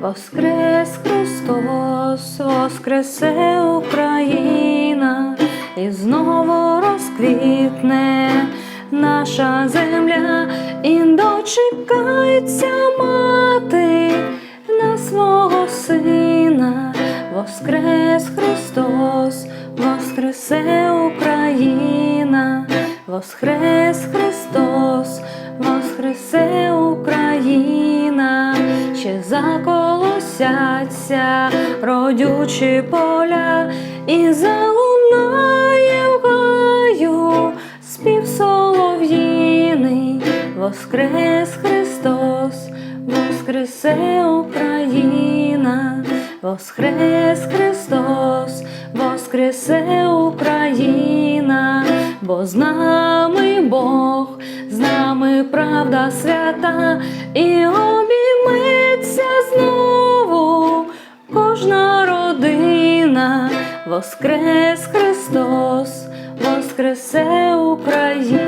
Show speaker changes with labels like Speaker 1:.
Speaker 1: Воскрес Христос, воскресе Україна, і знову розквітне наша земля, і дочекається мати на свого сина. Воскрес Христос, воскресе Україна, воскрес Христос, воскресе Україна, ще заколосяться родючі поля, і залунає в гаю спів солов'їний, воскрес Христос, воскресе Україна, воскрес Христос, воскресе Україна, бо з нами Бог, нами свята, і обійметься знову кожна родина, воскрес Христос, воскресе Україна.